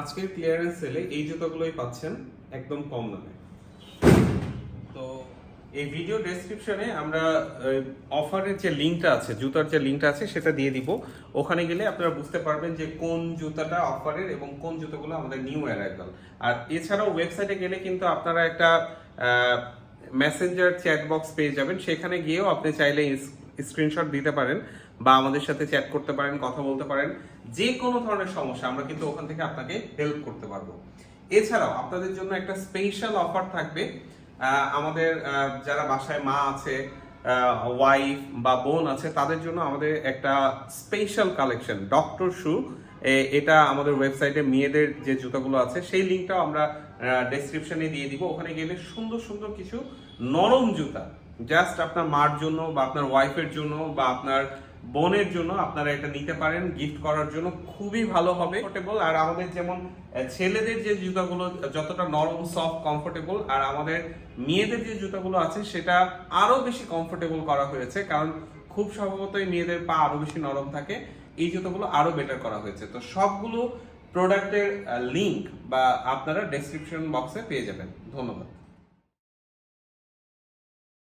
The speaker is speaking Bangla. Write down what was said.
আজকের ক্লিয়ারেন্স সেলে এই জুতোগুলোই পাচ্ছেন একদম কম দামে। তো এই ভিডিও ডেসক্রিপশনে আমরা অফারের যে লিঙ্কটা আছে, জুতার যে লিঙ্কটা আছে, সেটা দিয়ে দিব। ওখানে গেলে আপনারা বুঝতে পারবেন যে কোন জুতাটা অফারের এবং কোন জুতোগুলো আমাদের নিউ অ্যারাইভাল আর এছাড়াও ওয়েবসাইটে গেলে কিন্তু আপনারা একটা মেসেঞ্জার চ্যাট বক্স পেয়ে যাবেন। সেখানে গিয়েও আপনি চাইলে স্ক্রিনশট দিতে পারেন বা আমাদের সাথে চ্যাট করতে পারেন, কথা বলতে পারেন, যে কোনো ধরনের সমস্যা, আমরা কিন্তু ওখান থেকে আপনাকে হেল্প করতে পারব। এছাড়াও আপনাদের জন্য একটা স্পেশাল অফার থাকবে। আমাদের যারা বাসায় মা আছে ওয়াইফ বা বোন আছে, তাদের জন্য আমাদের একটা স্পেশাল কালেকশন ডক্টর শু এটা আমাদের ওয়েবসাইটে মেয়েদের যে জুতাগুলো আছে, সেই লিঙ্কটাও আমরা ডেসক্রিপশনে দিয়ে দিব। ওখানে গেলে সুন্দর সুন্দর কিছু নরম জুতা। জাস্ট আপনার মার জন্য বা আপনার ওয়াইফের জন্য বা আপনার বোনের জন্য আপনারা এটা নিতে পারেন গিফট করার জন্য। খুবই ভালো হবে কমফোর্টেবল আর আমাদের যেমন ছেলেদের যে জুতাগুলো, যতটা নরম সফট কমফোর্টেবল আর আমাদের মেয়েদের যে জুতাগুলো আছে, সেটা আরও বেশি কমফোর্টেবল করা হয়েছে। কারণ খুব স্বভাবতই মেয়েদের পা আরও বেশি নরম থাকে। এই জুতোগুলো আরও বেটার করা হয়েছে। তো সবগুলো প্রোডাক্টের লিংক বা আপনারা ডেসক্রিপশন বক্সে পেয়ে যাবেন। ধন্যবাদ।